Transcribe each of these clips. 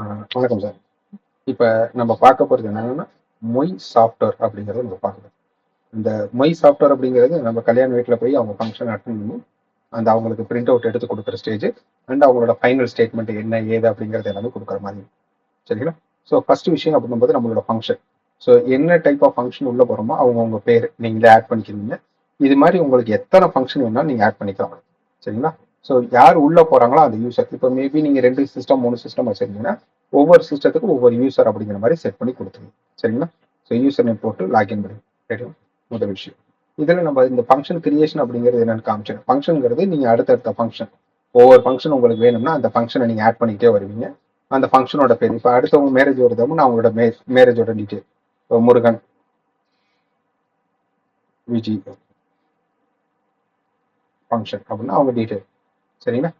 வணக்கம் சார். இப்போ நம்ம பார்க்க போகிறது என்னென்னா மொய் சாஃப்ட்வேர் அப்படிங்கிறத நம்ம பார்க்கலாம் இந்த மொய் சாஃப்ட்வேர் அப்படிங்கிறது நம்ம கல்யாண வீட்டில் போய் அவங்க ஃபங்க்ஷன் அட்டன் பண்ணி அந்த அவங்களுக்கு பிரிண்ட் அவுட் எடுத்து கொடுக்குற ஸ்டேஜ் அண்ட் அவங்களோட ஃபைனல் ஸ்டேட்மெண்ட் என்ன ஏது அப்படிங்கிறது எல்லாமே கொடுக்குற மாதிரி. சரிங்களா? ஸோ ஃபர்ஸ்ட் விஷயம் அப்படிங்கும்போது நம்மளோட ஃபங்க்ஷன் ஸோ என்ன டைப் ஆஃப் ஃபங்க்ஷன் உள்ள போகிறோமோ அவங்க உங்க பேர் நீங்களே ஆட் பண்ணிக்கிறீங்க. இது மாதிரி உங்களுக்கு எத்தனை ஃபங்க்ஷன் வேணாலும் நீங்கள் ஆட் பண்ணிக்கலாம். சரிங்களா? ஸோ யார் உள்ளே போகிறாங்களோ அந்த யூசர் இப்போ மேபி நீங்கள் ரெண்டு சிஸ்டம் மூணு சிஸ்டம் வச்சுருந்தீங்கன்னா ஒவ்வொரு சிஸ்டத்துக்கும் ஒவ்வொரு யூசர் அப்படிங்கிற மாதிரி செட் பண்ணி கொடுத்துருங்க. சரிங்களா? ஸோ யூசர் நேம் போட்டு லாகின் பண்ணி ரைட்டா முதல் விஷயம். இதில் நம்ம இந்த ஃபங்க்ஷன் கிரியேஷன் அப்படிங்கிறது என்னென்னு காமிச்சேன் ஃபங்க்ஷனுங்கிறது நீங்கள் அடுத்தடுத்த ஃபங்க்ஷன் ஒவ்வொரு ஃபங்க்ஷன் உங்களுக்கு வேணும்னா அந்த ஃபங்க்ஷனை நீங்கள் ஆட் பண்ணிக்கிட்டே வருவீங்க. அந்த ஃபங்க்ஷனோட பேர் இப்போ அடுத்தவங்க மேரேஜ் வருதோம்னா அவங்களோட மே மேரேஜோட டீட்டெயில் முருகன் விஜி ஃபங்க்ஷன் அப்படின்னா அவங்க டீட்டெயில் சரிங்களா?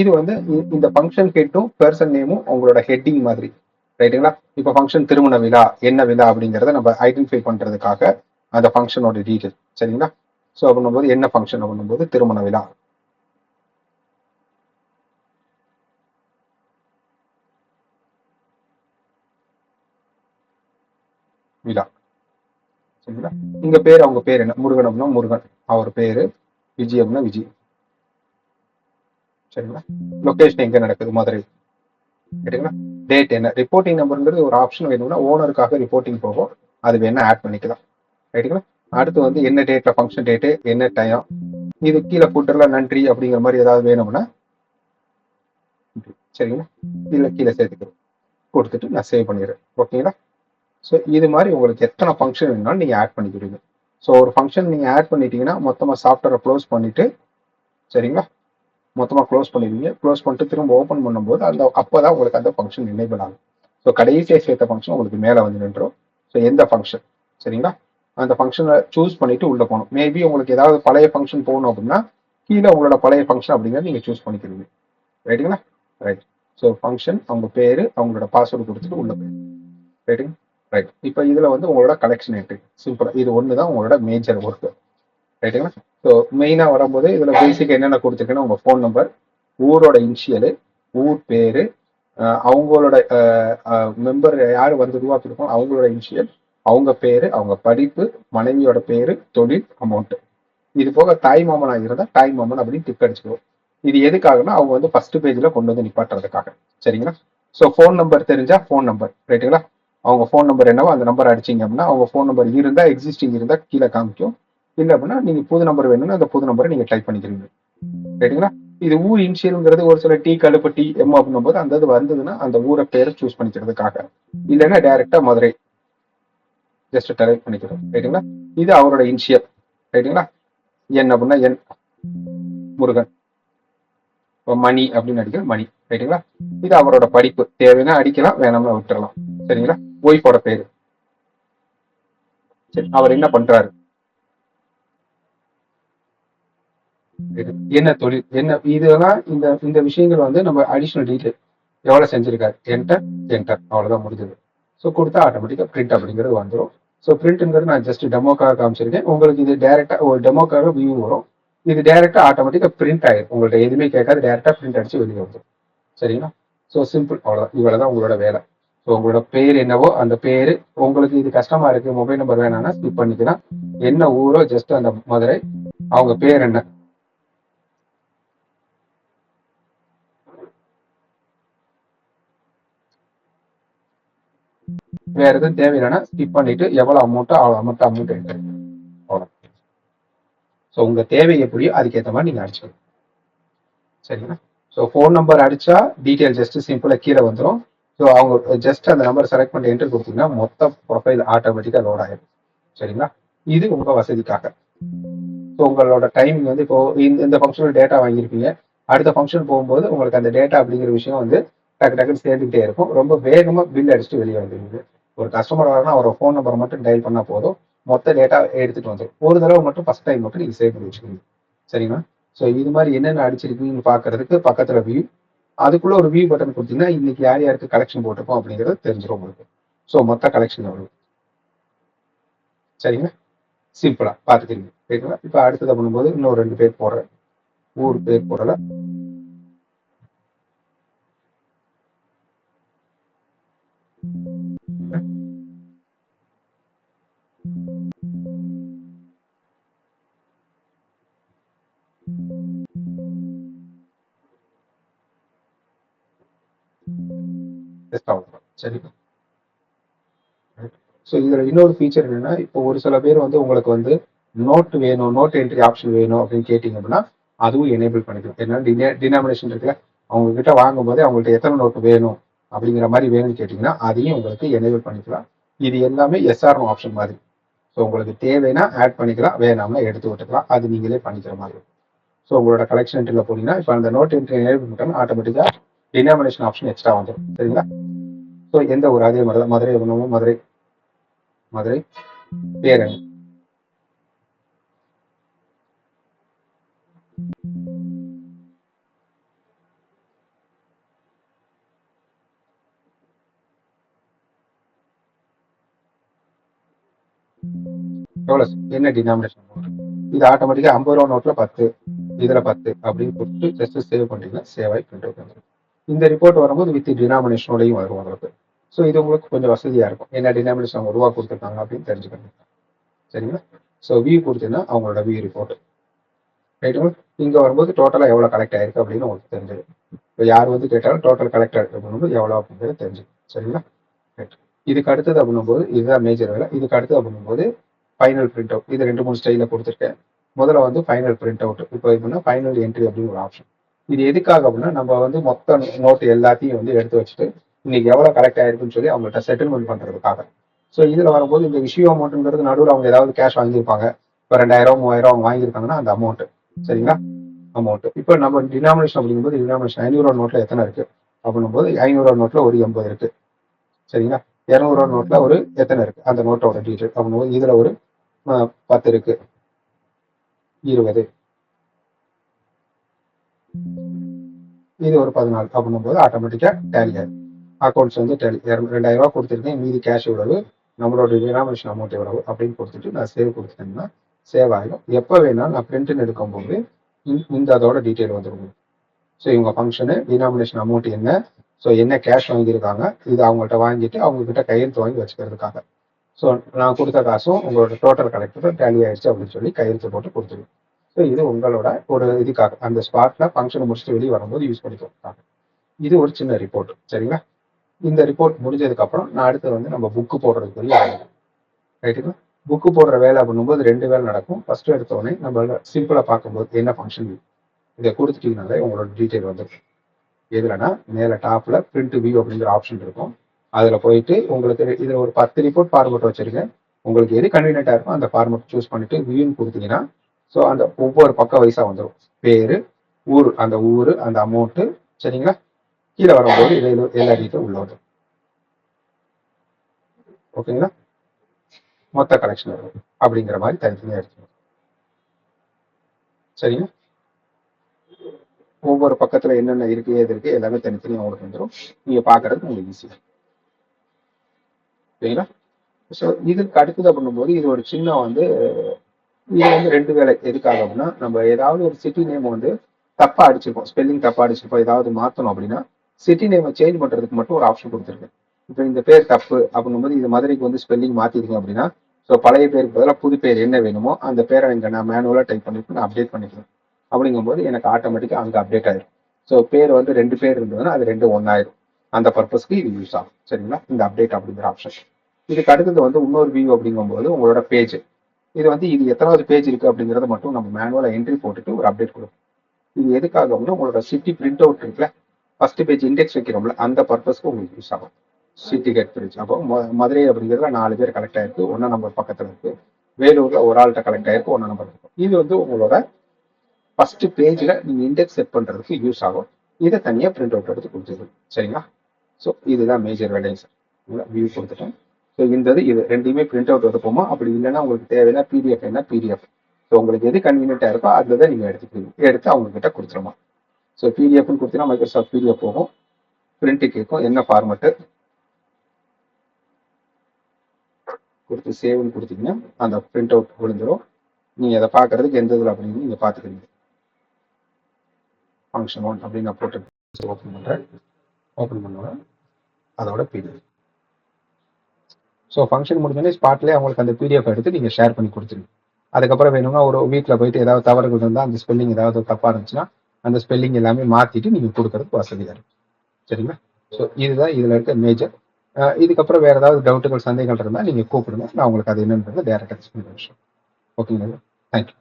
இது வந்து இந்த ஃபங்க்ஷன் ஹெட்டும் பர்சன் நேமும் உங்களோட ஹெட்டிங் மாதிரி. ரைட்டுங்களா இப்போ ஃபங்க்ஷன் திருமண விழா என்ன விழா அப்படிங்கிறத நம்ம ஐடென்டிஃபை பண்ணுறதுக்காக அந்த ஃபங்க்ஷனோட டீட்டெயில் சரிங்களா? ஸோ அப்படின்னும்போது என்ன ஃபங்க்ஷன் அப்படின்னும்போது திருமண விழா. விழா. சரிங்களா? இங்க பேர் அவங்க பேர் என்ன? முருகன் அப்படின்னா முருகன். அவர் பேரு விஜய் அப்படின்னா விஜய். சரிங்களா? லொக்கேஷன் எங்கே நடக்குது? மதுரை. சரிங்களா? டேட் என்ன? ரிப்போர்ட்டிங் நம்பருங்கிறது ஒரு ஆப்ஷன் வேணும்னா ஓனருக்காக ரிப்போர்ட்டிங் போகும். அது வேணா ஆட் பண்ணிக்கலாம். ரைட்டுங்களா அடுத்து வந்து என்ன டேட்ல ஃபங்க்ஷன் டேட்டு என்ன டைம் இது கீழே ஃபுட்டரில் நன்றி அப்படிங்கிற மாதிரி ஏதாவது வேணும்னா சரிங்களா? இல்லை கீழே சேர்த்துக்கிறோம். கொடுத்துட்டு நான் சேவ் பண்ணிடுறேன். ஓகேங்களா? ஸோ இது மாதிரி உங்களுக்கு எத்தனை ஃபங்க்ஷன் வேணாலும் நீங்கள் ஆட் பண்ணிக்கிறீங்க ஸோ ஒரு ஃபங்க்ஷன் நீங்கள் ஆட் பண்ணிட்டீங்கன்னா மொத்தமாக சாஃப்ட்வேரை க்ளோஸ் பண்ணிவிட்டு சரிங்களா? மொத்தமாக க்ளோஸ் பண்ணிடுவீங்க. க்ளோஸ் பண்ணிட்டு திரும்ப ஓப்பன் பண்ணும்போது அந்த அப்போ தான் உங்களுக்கு அந்த ஃபங்க்ஷன் எனேபிள் ஆகும் ஸோ கடைசியாக சேர்த்த ஃபங்க்ஷன் உங்களுக்கு மேலே வந்து நின்றோம். ஸோ எந்த ஃபங்க்ஷன் சரிங்களா? அந்த ஃபங்க்ஷனை சூஸ் பண்ணிவிட்டு உள்ளே போகணும். மேபி உங்களுக்கு ஏதாவது பழைய ஃபங்க்ஷன் போகணும் அப்படின்னா கீழே உங்களோட பழைய ஃபங்க்ஷன் அப்படிங்கிறத நீங்கள் சூஸ் பண்ணிக்கிறீங்க ரைட்டுங்களா ரைட் ஸோ ஃபங்க்ஷன் அவங்க பேர் அவங்களோட பாஸ்வேர்டு கொடுத்துட்டு உள்ளே போயிடும் ரைட்டுங்க ரைட் இப்போ இதில் வந்து உங்களோட கலெக்ஷன் என்ட்ரி சிம்பிளாக இது ஒன்று தான் உங்களோட மேஜர் ஒர்க்கு ரைட்டுங்களா ஸோ மெயினாக வரும்போது இதில் பேசிக் என்னென்ன கொடுத்துருக்கேன்னா உங்கள் ஃபோன் நம்பர் ஊரோட இனிஷியலு ஊர் பேர் அவங்களோட மெம்பர் யார் வந்து உருவாக்கிருக்கோம் அவங்களோட இனிஷியல் அவங்க பேர் அவங்க படிப்பு மனைவியோட பேர் தொழில் அமௌண்ட்டு இது போக தாய் மாமனாக இருந்தால் தாய் மாமன் அப்படின்னு டிக் அடிச்சுக்குவோம். இது எதுக்காகனா அவங்க வந்து ஃபர்ஸ்ட் பேஜில் கொண்டு வந்து நிப்பாட்டுறதுக்காக. சரிங்களா? ஸோ ஃபோன் நம்பர் தெரிஞ்சால் ஃபோன் நம்பர் ரைட்டுங்களா அவங்க ஃபோன் நம்பர் என்னவோ அந்த நம்பர் அடிச்சீங்க அப்படின்னா அவங்க ஃபோன் நம்பர் இருந்தால் எக்ஸிஸ்டிங் இருந்தால் கீழே காமிக்கும். இல்லை அப்படின்னா நீங்க புது நம்பர் வேணும்னா அந்த புது நம்பரை நீங்க டைப் பண்ணிக்கிறீங்க. ரைட்டுங்களா இது ஊர் இனிஷியல்ங்கிறது ஒரு சில டீ கழுப்பு டீ எம் அப்படின்னும் போது அந்த இது வந்ததுன்னா அந்த ஊரை பேரை சூஸ் பண்ணிக்கிறதுக்காக. இல்லைன்னா டைரக்டா மதுரை. ஜஸ்ட் டைப் பண்ணிக்கிறோம். ரைட்டுங்களா இது அவரோட இனிஷியல் ரைட்டுங்களா என் அப்படின்னா என் முருகன். இப்போ மணி அப்படின்னு அடிக்கிறோம் மணி. ரைட்டுங்களா இது அவரோட படிப்பு. தேவைன்னா அடிக்கலாம் வேணாம்னா விட்டுறலாம். சரிங்களா? ஒய்ஃபோட பேரு. சரி அவர் என்ன பண்றாரு இது என்ன தொழில் என்ன இதெல்லாம் இந்த இந்த விஷயங்கள் வந்து நம்ம அடிஷ்னல் டீட்டெயில் எவ்வளவு செஞ்சிருக்காரு? என்டர் என்டர் அவ்வளோதான் முடிஞ்சது. ஸோ கொடுத்தா ஆட்டோமேட்டிக்காக பிரிண்ட் அப்படிங்கிறது வந்துடும் ஸோ பிரிண்ட்ங்கிறது நான் ஜஸ்ட் டெமோக்காக காமிச்சிருக்கேன். உங்களுக்கு இது டேரக்டா ஒரு டெமோக்காக வியூ வரும். இது டேரெக்டாக ஆட்டோமேட்டிக்காக பிரிண்ட் ஆயிடும் உங்கள்ட்ட எதுவுமே கேட்காது. டேரெக்டாக பிரிண்ட் அடிச்சு வெளியே வந்துடும் சரிங்களா? ஸோ சிம்பிள் அவ்வளோதான் இவ்வளவுதான் உங்களோட வேலை. ஸோ உங்களோட பேர் என்னவோ அந்த பேர் உங்களுக்கு இது கஷ்டமா இருக்கு மொபைல் நம்பர் வேணாம்னா ஸ்கிப் பண்ணிக்கலாம். என்ன ஊரோ ஜஸ்ட் அந்த மதுரை. அவங்க பேர் என்ன? வேற எதுவும் தேவையில்லைன்னா ஸ்கிப் பண்ணிட்டு எவ்வளவு அமௌண்ட்டோ அவ்வளோ அமௌண்ட் அமௌண்ட் எடுத்து அவ்வளோ ஸோ உங்க தேவை எப்படியோ அதுக்கேற்ற மாதிரி நீங்க அடிச்சுக்கணும். சரிங்களா? ஸோ ஃபோன் நம்பர் அடிச்சா டீட்டெயில் ஜஸ்ட் சிம்பிளா கீழே வந்துடும் ஸோ அவங்க ஜஸ்ட் அந்த நம்பர் செலக்ட் பண்ணி என்ட்ரு கொடுத்தீங்கன்னா மொத்த ப்ரொஃபைல் ஆட்டோமேட்டிக்காக லோட் ஆயிடும் சரிங்களா? இது உங்க வசதிக்காக. ஸோ உங்களோட டைமிங் வந்து இப்போ இந்த இந்த ஃபங்க்ஷனில் டேட்டா வாங்கியிருப்பீங்க. அடுத்த ஃபங்க்ஷன் போகும்போது உங்களுக்கு அந்த டேட்டா அப்படிங்கிற விஷயம் வந்து டக்கு டக்குன்னு சேர்ந்துகிட்டே இருக்கும். ரொம்ப வேகமாக பில் அடிச்சுட்டு வெளியே வந்துருங்க ஒரு கஸ்டமர் வரனா அவரோட ஃபோன் நம்பர் மட்டும் டயல் பண்ணால் போதும். மொத்த டேட்டா எடுத்துகிட்டு வந்துடும் ஒரு தடவை மட்டும் ஃபர்ஸ்ட் டைம் மட்டும் நீங்கள் சேவ் பண்ணி வச்சுக்கோங்க. சரிங்களா? ஸோ இது மாதிரி என்னென்ன அடிச்சிருக்கீங்கன்னு பார்க்கறதுக்கு பக்கத்தில் வியூ அதுக்குள்ளே ஒரு வியூ பட்டன் கொடுத்தீங்கன்னா இன்னைக்கு யார் யாருக்கு கலெக்ஷன் போட்டிருக்கோம் அப்படிங்கிறது தெரிஞ்சிடும் உங்களுக்கு. ஸோ மொத்த கலெக்ஷன் வரும் சரிங்களா? சிம்பிளாக பார்த்துக்கிறீங்க சரிங்களா? இப்போ அடுத்ததை பண்ணும்போது இன்னும் ரெண்டு பேர் போடுறேன். ஊர் பேர் போடலை. டெஸ்ட் ஆகும். சரிங்களா ஸோ இதில் இன்னொரு ஃபீச்சர் என்னன்னா இப்போ ஒரு சில பேர் வந்து உங்களுக்கு வந்து நோட் வேணும் நோட் என்ட்ரி ஆப்ஷன் வேணும் அப்படின்னு கேட்டிங்க அப்படின்னா அதுவும் எனேபிள் பண்ணிக்கலாம் ஏன்னா டினே டினாமினேஷன் இருக்குல்ல அவங்க கிட்ட வாங்கும்போதே அவங்கள்ட்ட எத்தனை நோட்டு வேணும் அப்படிங்கிற மாதிரி வேணும்னு கேட்டிங்கன்னா அதையும் உங்களுக்கு எனேபிள் பண்ணிக்கலாம். இது எல்லாமே எஸ்ஆர்ஓ ஆப்ஷன் மாதிரி. ஸோ உங்களுக்கு தேவைன்னா ஆட் பண்ணிக்கலாம் வேணாம்னா எடுத்து விட்டுக்கலாம். அது நீங்களே பண்ணிக்கிற மாதிரி. ஸோ உங்களோட கலெக்ஷன் என்ட்ரியில் போனீங்கன்னா இப்போ அந்த நோட் என்ட்ரி எனேபிள் பண்ணிட்டோம்னா ஆட்டோமேட்டிக்காக டினாமினேஷன் ஆப்ஷன் எக்ஸ்ட்ரா வந்துடும் சரிங்களா? ஸோ எந்த ஒரு அதே மாதிரி தான் மதுரை உணவு மதுரை மதுரை பேரணி எவ்வளோ என்ன டினாமினேஷன் இது ஆட்டோமேட்டிக்கா ஐம்பது ரூபா நோட்ல பத்து இதுல பத்து அப்படின்னு கொடுத்து ஜஸ்ட் சேவ் பண்ணிட்டீங்கன்னா சேவ் ஆகி பிரிண்ட் அவுட் வந்துடும் இந்த ரிப்போர்ட் வரும்போது வித் டினாமினேஷனோடையும் வரும் உங்களுக்கு. ஸோ இது உங்களுக்கு கொஞ்சம் வசதியாக இருக்கும். என்ன டினாமினேஷன் அவங்க ரூபா கொடுத்துருக்காங்க அப்படின்னு தெரிஞ்சுக்கணும். சரிங்களா? ஸோ வியூ கொடுத்தீங்கன்னா அவங்களோட வியூ ரிப்போர்ட் ரைட்டுங்களா இங்கே வரும்போது டோட்டலாக எவ்வளோ கலெக்ட் ஆயிருக்கு அப்படின்னு உங்களுக்கு தெரிஞ்சிடும். இப்போ யார் வந்து கேட்டாலும் டோட்டல் கலெக்ட் ஆயிருக்கு எவ்வளோ அப்படிங்கிறது தெரிஞ்சுக்கும் சரிங்களா? ரைட் இதுக்கு அடுத்தது அப்படின்னும்போது இதுதான் மேஜர் வேலை. இதுக்கு அடுத்தது அப்படின்னும்போது ஃபைனல் பிரிண்ட் அவுட் இது ரெண்டு மூணு ஸ்டைலில் கொடுத்துருக்கேன். முதல்ல வந்து ஃபைனல் பிரிண்ட் அவுட் இப்போ எப்படின்னா ஃபைனல் என்ட்ரி அப்படின்னு ஒரு ஆப்ஷன் இது எதுக்காக அப்படின்னா நம்ம வந்து மொத்த நோட்டு எல்லாத்தையும் வந்து எடுத்து வச்சுட்டு இன்னைக்கு எவ்வளோ கரெக்ட் ஆயிருக்குன்னு சொல்லி அவங்கள்ட்ட செட்டில்மெண்ட் பண்ணுறதுக்காக ஸோ இதில் வரும்போது இந்த விஷயம் அமௌண்ட்டுங்கிறது நடுவில் அவங்க ஏதாவது கேஷ் வாங்கியிருப்பாங்க. இப்போ ரெண்டாயிரம் மூவாயிரம் அவங்க வாங்கியிருக்காங்கன்னா அந்த அமௌண்ட் சரிங்களா? அமௌண்ட் இப்போ நம்ம டினாமினேஷன் அப்படிங்கும்போது டினாமினேஷன் ஐநூறுவா நோட்டில் எத்தனை இருக்கு? அப்படின்னும்போது ஐநூறுவா நோட்டில் ஒரு எண்பது இருக்கு. சரிங்களா? இரநூறுவா நோட்டில் ஒரு எத்தனை இருக்கு? அந்த நோட்டோட டீட்டெயில் அப்படின்னும்போது இதில் ஒரு பத்து இருக்கு. இருபது. மீதி ஒரு பதினாலு அப்படின்னும் போது ஆட்டோமேட்டிக்காக டேலி ஆகும் அக்கௌண்ட்ஸ் வந்து டேலி ரெண்டாயிரம் ரூபா கொடுத்துருக்கேன் மீதி கேஷ் இவ்வளவு நம்மளோட டினாமினேஷன் அமௌண்ட் எவ்வளவு அப்படின்னு கொடுத்துட்டு நான் சேவ் கொடுத்துட்டேன்னா சேவ் ஆகிடும் எப்போ வேணாலும் நான் பிரிண்ட்னு எடுக்கும்போது இந்த- அதோட டீட்டெயில் வந்துடும் ஸோ இவங்க ஃபங்க்ஷனு டினாமினேஷன் அமௌண்ட் என்ன ஸோ என்ன கேஷ் வாங்கியிருக்காங்க இது அவங்கள்ட்ட வாங்கிட்டு அவங்க கிட்ட கையெழுத்து வாங்கி வச்சுக்கிறதுக்காக. ஸோ நான் கொடுத்த காசும் உங்களோட டோட்டல் கலெக்டரும் டேலி ஆயிடுச்சு அப்படின்னு சொல்லி கையெழுத்து போட்டு கொடுத்துருவேன். ஸோ இது உங்களோட ஒரு இதுக்காக அந்த ஸ்பாட்டில் ஃபங்க்ஷனை முடிச்சுட்டு வெளியே வரும்போது யூஸ் பண்ணிக்கோங்க. இது ஒரு சின்ன ரிப்போர்ட் சரிங்களா? இந்த ரிப்போர்ட் முடிஞ்சதுக்கப்புறம் நான் அடுத்து வந்து நம்ம புக்கு போடுறதுக்குரிய ரைட்டுங்களா புக்கு போடுற வேலை பண்ணும்போது ரெண்டு வேலை நடக்கும். ஃபர்ஸ்ட் எடுத்தோடனே நம்ம சிம்பிளாக பார்க்கும்போது என்ன ஃபங்க்ஷன் இதை கொடுத்துட்டீங்கனாலே உங்களோட டீட்டெயில் வந்துடும். எதுலனா மேலே டாப்பில் பிரிண்ட் வியூ அப்படிங்கிற ஆப்ஷன் இருக்கும். அதில் போயிட்டு உங்களுக்கு இதில் ஒரு பத்து ரிப்போர்ட் ஃபார்மட் வச்சுருங்க. உங்களுக்கு எது கன்வீனியன்டா இருக்கும் அந்த ஃபார்மட் சூஸ் பண்ணிட்டு வியூன்னு கொடுத்தீங்கன்னா ஸோ அந்த ஒவ்வொரு பக்கம் வயசாக வந்துடும் பேரு ஊர் அந்த ஊர் அந்த அமௌண்ட்டு சரிங்களா? கீழே வரும்போது இதை எல்லா டீட்டெயில் உள்ள வரும் ஓகேங்களா? மொத்த கலெக்ஷன் வரும். அப்படிங்கிற மாதிரி தனித்தனியாக எடுத்துக்கணும் சரிங்களா? ஒவ்வொரு பக்கத்தில் என்னென்ன இருக்கு ஏது இருக்கு எல்லாமே தனித்தனியாக உங்களுக்கு வந்துடும் நீங்கள் பார்க்கறதுக்கு உங்களுக்கு ஈஸியாக சரிங்களா? ஸோ இதுக்கு அடுத்தது பண்ணும்போது இது ஒரு சின்ன வந்து இது வந்து ரெண்டு வேலை எதுக்காக நம்ம ஏதாவது ஒரு சிட்டி நேம் வந்து தப்பா அடிச்சிருப்போம். ஸ்பெல்லிங் தப்பா அடிச்சிருப்போம். ஏதாவது மாத்தணும் அப்படின்னா சிட்டி நேமை சேஞ்ச் பண்றதுக்கு மட்டும் ஒரு ஆப்ஷன் கொடுத்துருக்கேன் இப்போ இந்த பேர் தப்பு அப்படிங்கும்போது இது மதுரைக்கு வந்து ஸ்பெல்லிங் மாத்திருக்கீங்க அப்படின்னா ஸோ பழைய பேருக்கு பதிலாக புது பேர் என்ன வேணுமோ அந்த பேரை இங்கே நான் மேனுவலாக டைப் பண்ணிட்டு நான் அப்டேட் பண்ணிக்கிறேன். அப்படிங்கும்போது எனக்கு ஆட்டோமேட்டிக்காக அங்கே அப்டேட் ஆயிடும் ஸோ பேர் வந்து ரெண்டு பேர் இருந்ததுன்னா அது ரெண்டு ஒன்றாயிரும் அந்த பர்பஸ்க்கு இது யூஸ் ஆகும். சரிங்களா? இந்த அப்டேட் அப்படிங்கிற ஆப்ஷன் இதுக்கு அடுத்தது வந்து இன்னொரு வியூ அப்படிங்கும்போது உங்களோட பேஜ் இது வந்து இது எத்தனாவது பேஜ் இருக்கு அப்படிங்கறத மட்டும் நம்ம மேனுவலா என்ட்ரி போட்டுட்டு ஒரு அப்டேட் கொடுப்போம். இது எதுக்காக அப்படின்னா உங்களோட சிட்டி பிரிண்ட் அவுட் இருக்குல்ல ஃபர்ஸ்ட் பேஜ் இண்டெக்ஸ் வைக்கிறோம்ல அந்த பர்பஸ்க்கு உங்களுக்கு யூஸ் ஆகும். சிட்டி கேட் பிரிட்ஜ் அப்போ மதுரை அப்படிங்கிறதுல நாலு பேர் கலெக்ட் ஆயிருக்கு ஒன்னா நம்பர் பக்கத்துல இருக்கு வேலூர்ல ஒரு ஆள்கிட்ட கலெக்ட் ஆயிருக்கு ஒன்னா நம்பர் இருக்கும் இது வந்து உங்களோட ஃபர்ஸ்ட் பேஜ்ல நீங்க இண்டெக்ஸ் செட் பண்றதுக்கு யூஸ் ஆகும். இதை தனியா பிரிண்ட் அவுட் எடுத்து கொடுத்துருது சரிங்களா? ஸோ இதுதான் மேஜர் வேலைங்க சார் வியூ கொடுத்துட்டேன். ஸோ இந்த இது இது ரெண்டையுமே பிரிண்ட் அவுட் எடுப்போமா? அப்படி இல்லைன்னா உங்களுக்கு தேவையான பிடிஎஃப் என்ன? பிடிஎஃப் ஸோ உங்களுக்கு எது கன்வீனியன்ட்டாக இருக்கோ அதில் தான் நீங்கள் எடுத்துக்கிறீங்க எடுத்து அவங்க கிட்ட கொடுத்துருமா ஸோ பிடிஎஃப்னு கொடுத்தீங்கன்னா மைக்ரோசாஃப்ட் பிடிஎஃப் போகும். பிரிண்ட்டு கேட்கும். என்ன ஃபார்மெட்டு கொடுத்து சேவ்னு கொடுத்தீங்கன்னா அந்த பிரிண்ட் அவுட் விழுந்துடும் நீங்கள் அதை பார்க்கறதுக்கு எந்த இதில் அப்படின்னு நீங்கள் பார்த்துக்கிறீங்க ஃபங்க்ஷன் ஒன் அப்படின்னு நான் போட்டு ஓப்பன் பண்ணுறேன் ஓப்பன் பண்ணுவேன். அதோட பிடிஎஃப் ஸோ ஃபங்க்ஷன் முடிஞ்சோடனே ஸ்பாட்லேயே அவங்களுக்கு அந்த பிடிஎஃப் எடுத்து நீங்கள் ஷேர் பண்ணி கொடுத்துருங்க. அதுக்கப்புறம் வேணும்னா ஒரு வீட்டில் போயிட்டு ஏதாவது தவறுகள் இருந்தால் அந்த ஸ்பெல்லிங் ஏதாவது தப்பாக இருந்துச்சுன்னா அந்த ஸ்பெல்லிங் எல்லாமே மாற்றிட்டு நீங்கள் கொடுக்கறதுக்கு வசதியாக இருக்கும் சரிங்களா? ஸோ இதுதான் இதில் இருக்க மேஜர் இதுக்கப்புறம் வேறு ஏதாவது டவுட்டுகள் சந்தேகங்கள் இருந்தால் நீங்கள் கூப்பிடுங்க. நான் உங்களுக்கு அது என்னன்றது டேரெக்டாக எக்ஸ்பிளைன் பண்ணுறேன் ஓகேங்களா தேங்க்யூ